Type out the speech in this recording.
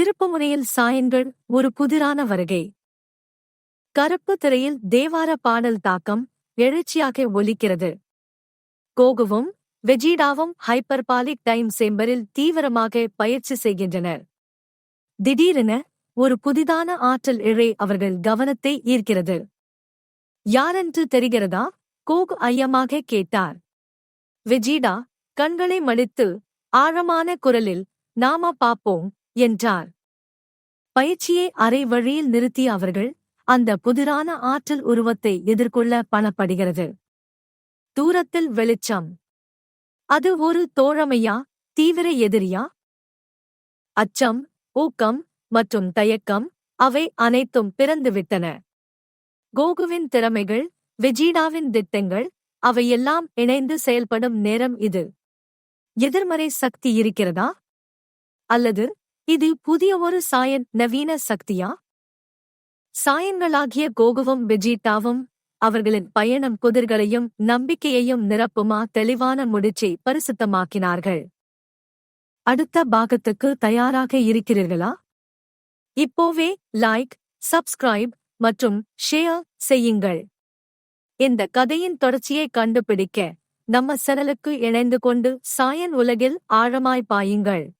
திருப்புமுனையில் சாயன்கள் ஒரு புதிரான வருகை. கருப்பு திரையில் தேவார பாடல் தாக்கம் எழுச்சியாக ஒலிக்கிறது. கோகுவும் வெஜிடாவும் ஹைப்பர்பாலிக் டைம் சேம்பரில் தீவிரமாக பயிற்சி செய்கின்றனர். திடீரென ஒரு புதிதான ஆற்றல் இழை அவர்கள் கவனத்தை ஈர்க்கிறது. யாரென்று தெரிகிறதா? கோகு ஐயமாக கேட்டார். வெஜிடா கண்களை மடித்து ஆழமான குரலில் நாம பாப்போம் என்றார். பயிற்சியை அரை வழியில் நிறுத்திய அவர்கள் அந்த புதிரான ஆற்றல் உருவத்தை எதிர்கொள்ள பணப்படுகிறது. தூரத்தில் வெளிச்சம். அது ஒரு தோழமையா தீவிர எதிரியா? அச்சம் ஊக்கம் மற்றும் தயக்கம் அவை அனைத்தும் பிறந்துவிட்டன. கோகுவின் திறமைகள் விஜீடாவின் திட்டங்கள் அவையெல்லாம் இணைந்து செயல்படும் நேரம் இது. எதிர்மறை சக்தி இருக்கிறதா? அல்லது இது புதிய ஒரு சாயன் நவீன சக்தியா? சாயன்களாகிய கோகுவும் பெஜிட்டாவும் அவர்களின் பயணம் புதிர்களையும் நம்பிக்கையையும் நிரப்புமா தெளிவான முடிச்சை பரிசுத்தமாக்கினார்கள். அடுத்த பாகத்துக்கு தயாராக இருக்கிறீர்களா? இப்போவே லைக் சப்ஸ்கிரைப் மற்றும் ஷேர் செய்யுங்கள். இந்த கதையின் தொடர்ச்சியை கண்டுபிடிக்க நம்ம சேனலுக்கு இணைந்து கொண்டு சாயன் உலகில் ஆழமாய் பாயுங்கள்.